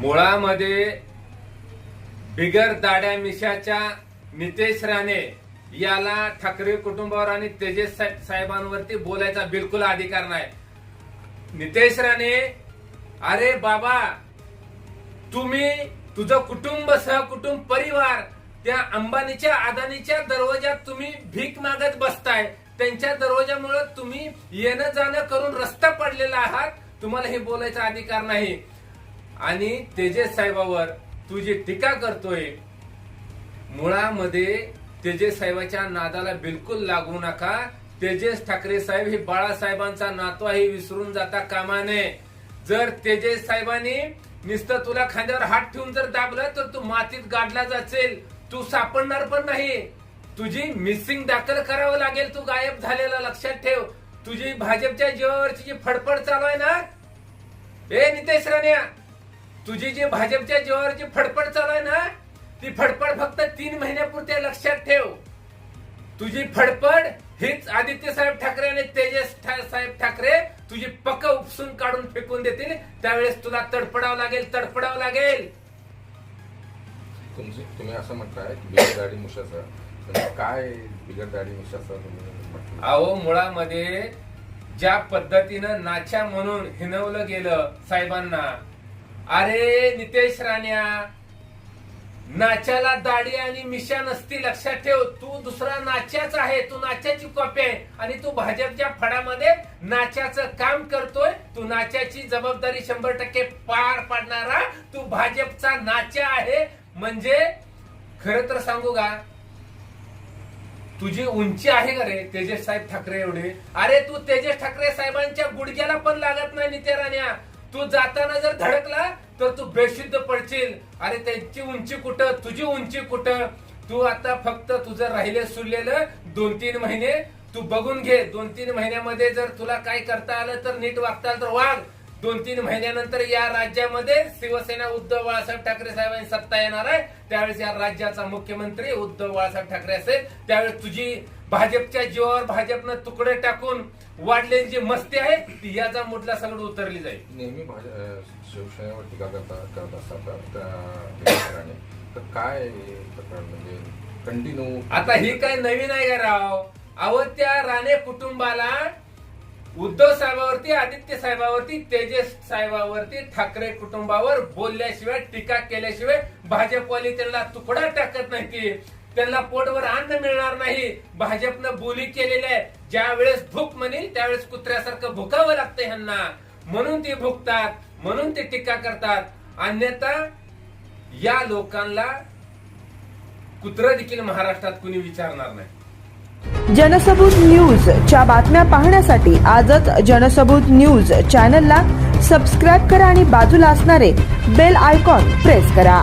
मुळामध्ये बिगर दाड्या मिशाच्या नितेश राणे याला ठाकरे कुटुंबावर आणि तेजस साहेबांवरती बोलायचा बिलकुल अधिकार नाही. नितेश राणे अरे बाबा तुम्ही तुझं कुटुंब सहकुटुंब परिवार त्या अंबानीच्या अदानीच्या दरवाजात तुम्ही भीक मागत बसताय. त्यांच्या दरवाजामुळे तुम्ही येणं जाणं करून रस्ता पडलेला आहात. तुम्हाला हे बोलायचा अधिकार नाही. आणि तेजस साहेबावर तू जी टीका करतोय मुळामध्ये तेजस साहेबाच्या नादाला बिलकुल लागू नका. तेजस ठाकरे साहेब हे बाळासाहेबांचा नातो आहे विसरून जाता कामा नये. जर तेजस साहेबांनी नुसतं तुला खांद्यावर हात ठेवून जर दाबलं तर तू मातीत गाडला जाचेल तू सापडणार पण नाही. तुझी मिसिंग दाखल करावं लागेल तू गायब झालेला लक्षात ठेव. तुझी भाजपच्या जीवावरची जी फडफड चालू आहे ना? ए नितेश राण्या तुझी जी भाजपच्या जीवावरची फडफड चालू आहे ना ती फडफड फक्त तीन महिन्यापुरते लक्षात ठेव. तुझी फडफड हीच आदित्य साहेब ठाकरे आणि तेजस साहेब ठाकरे तुझी पक उपसून काढून फेकून देतील. त्यावेळेस तुला तडपडावं लागेल तडपडावं लागेल. तुमचे तुम्ही असं म्हणताय की बिगर दाढी मुशाचं तर काय बिगर दाढी मुशाचं तुम्ही म्हटलं? अहो मुळामध्ये ज्या पद्धतीनं नाच्या म्हणून हिनवलं गेलं साहेबांना अरे नितेश राण्या नाच्याला दाढी आणि मिशा नसती लक्षात ठेव तू दुसरा नाच्याच आहे तू नाच्याची कॉपी आहे. आणि तू भाजपच्या फडामध्ये नाच्याचं काम करतोय तू नाच्याची जबाबदारी शंभर टक्के पार पाडणारा तू भाजपचा नाच्या आहे. म्हणजे खर तर सांगू का तुझी उंची आहे का रे तेजेश साहेब ठाकरे एवढे? अरे तू तेजेश ठाकरे साहेबांच्या गुडघ्याला पण लागत नाही नितेश राण्या. तू जाताना जर धडकला तर तू बेशुद्ध पडशील. अरे त्यांची उंची कुठं? तुझी उंची कुठं? तू आता फक्त तुझं राहिले सुरलेलं दोन तीन महिने. तू बघून घे दोन तीन महिन्यामध्ये जर तुला काय करता आलं तर नीट वागता आलं तर वाघ दोन तीन महिन्यानंतर या राज्यामध्ये शिवसेना उद्धव बाळासाहेब ठाकरे साहेबांनी सत्ता येणार आहे. त्यावेळेस या राज्याचा मुख्यमंत्री उद्धव बाळासाहेब ठाकरे असेल. त्यावेळेस तुझी भाजपच्या जीवावर भाजपनं तुकडे टाकून वाढलेली जी मस्ती आहे ती याचा मुडला सगळं उतरली जाईल. नेहमी शिवसेनेवर टीका करता करत असतात. तर काय म्हणजे कंटिन्यू आता ही काय नवीन आहे का राव? अहो त्या राणे कुटुंबाला उद्धव साहेबावरती आदित्य साहेबावरती तेजस साहेबावरती ठाकरे कुटुंबावर बोलल्याशिवाय टीका केल्याशिवाय भाजपवाली त्यांना तुकडा टाकत नाही की त्यांना पोटवर अन्न मिळणार नाही. भाजपनं बोली केलेली आहे. ज्या वेळेस भूक म्हणेल त्यावेळेस कुत्र्यासारखं भुकावं लागतं ह्यांना. म्हणून ते भुकतात म्हणून ते टीका करतात. अन्यथा या लोकांना कुत्र देखील महाराष्ट्रात कुणी विचारणार नाही. जनसबूत न्यूज च्या बातम्या पाहण्यासाठी आजच जनसबूत न्यूज चॅनलला सबस्क्राईब करा आणि बाजूला असणारे बेल आयकॉन प्रेस करा.